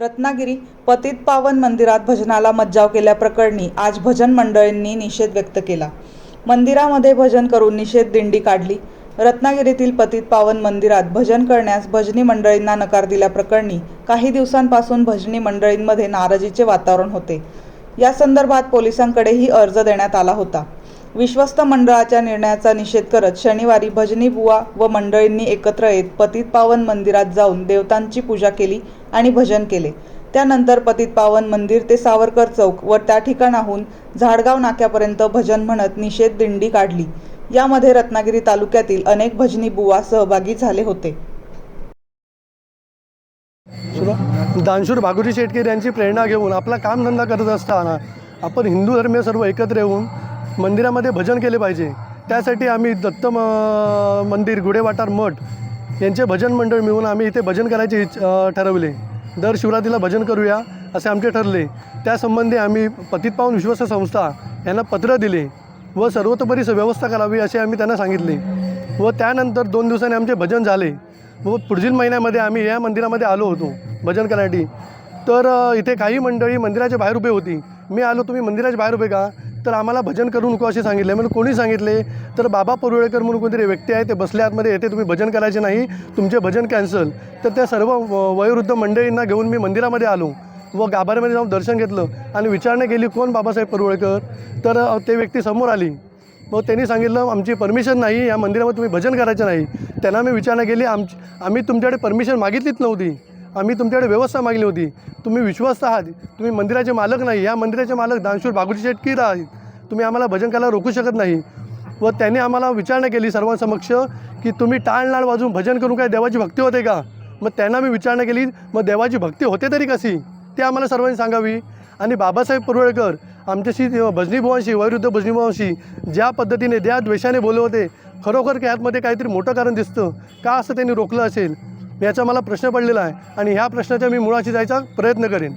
रत्नागिरी पतित पावन मंदिरात भजनाला मज्जाव केल्याप्रकरणी आज भजन मंडळींनी निषेध व्यक्त केला. मंदिरामध्ये भजन करून निषेध दिंडी काढली. रत्नागिरीतील पतित पावन मंदिरात भजन करण्यास भजनी मंडळींना नकार दिल्याप्रकरणी काही दिवसांपासून भजनी मंडळींमध्ये नाराजीचे वातावरण होते. या संदर्भात पोलिसांकडेही अर्ज देण्यात आला होता. विश्वस्त मंडळाच्या निर्णयाचा निषेध करत शनिवारी भजनी बुवा व मंडळींनी एकत्र येत पतित पावन मंदिरात जाऊन देवतांची पूजा केली आणि भजन केले. त्यानंतर पतित पावन मंदिर ते सावरकर चौक व त्या ठिकाणाहून झाडगाव नाक्यापर्यंत भजन म्हणत निषेध दिंडी काढली. यामध्ये रत्नागिरी तालुक्यातील अनेक भजनी बुवा सहभागी झाले होते. दानशूर भागुरी शेटकर यांची प्रेरणा घेऊन आपला कामधंदा करत असताना आपण हिंदू धर्मीय सर्व एकत्र येऊन मंदिरामध्ये भजन केले पाहिजे. त्यासाठी आम्ही दत्त म- मंदिर गुढेवाटार मठ यांचे भजन मंडळ मिळून आम्ही इथे भजन करायचे ठरवले. दर शिवरात्रीला भजन करूया असे आमचे ठरले. त्यासंबंधी आम्ही पतित पाहून विश्वस्त संस्था यांना पत्र दिले व सर्वतोपरी व्यवस्था करावी असे आम्ही त्यांना सांगितले व त्यानंतर दोन दिवसांनी आमचे भजन झाले व पुढील महिन्यामध्ये आम्ही या मंदिरामध्ये आलो होतो भजन करण्यासाठी. तर इथे काही मंडळी मंदिराच्या बाहेर उभे होती. मी आलो तुम्ही मंदिराच्या बाहेर उभे का? तर आम्हाला भजन करू नको असे सांगितले. म्हणजे कोणी सांगितले तर बाबा परुळेकर म्हणून कोणतरी व्यक्ती आहे ते बसले आतमध्ये येते तुम्ही भजन करायचे नाही तुमचे भजन कॅन्सल तर त्या सर्व व- वयोवृद्ध मंडळींना घेऊन मी मंदिरामध्ये आलो व गाभाऱ्यामध्ये जाऊन दर्शन घेतलं आणि विचारणा केली कोण बाबासाहेब परुळेकर? तर ते व्यक्ती समोर आली. मग त्यांनी सांगितलं आमची परमिशन नाही या मंदिरामध्ये तुम्ही भजन करायचं नाही. त्यांना मी विचारणा केली आमची आम्ही तुमच्याकडे परमिशन मागितलीच नव्हती. आम्ही तुमच्याकडे व्यवस्था मागली होती. तुम्ही विश्वास आहात. तुम्ही मंदिराचे मालक नाही. या मंदिराचे मालक दानशूर बागुजी शेटकीर आहेत. तुम्ही आम्हाला भजन करायला रोखू शकत नाही. व त्याने आम्हाला विचारणा केली सर्वांसमक्ष की तुम्ही टाळनाळ वाजून भजन करून काय? देवाची भक्ती होते का? मग त्यांना मी विचारणा केली. मग देवाची भक्ती होते तरी कशी? ते आम्हाला सर्वांनी सांगावी. आणि बाबासाहेब पुरवळकर आमच्याशी भजनीभुवांशी वैरुद्ध भजनीभुवांशी ज्या पद्धतीने ज्या द्वेषाने बोलले होते खरोखर की आतमध्ये काहीतरी मोठं कारण दिसतं. का असं त्यांनी रोखलं असेल? याचा मला प्रश्न पडलेला आहे आणि ह्या प्रश्नाच्या मी मुळाशी जायचा प्रयत्न करेन.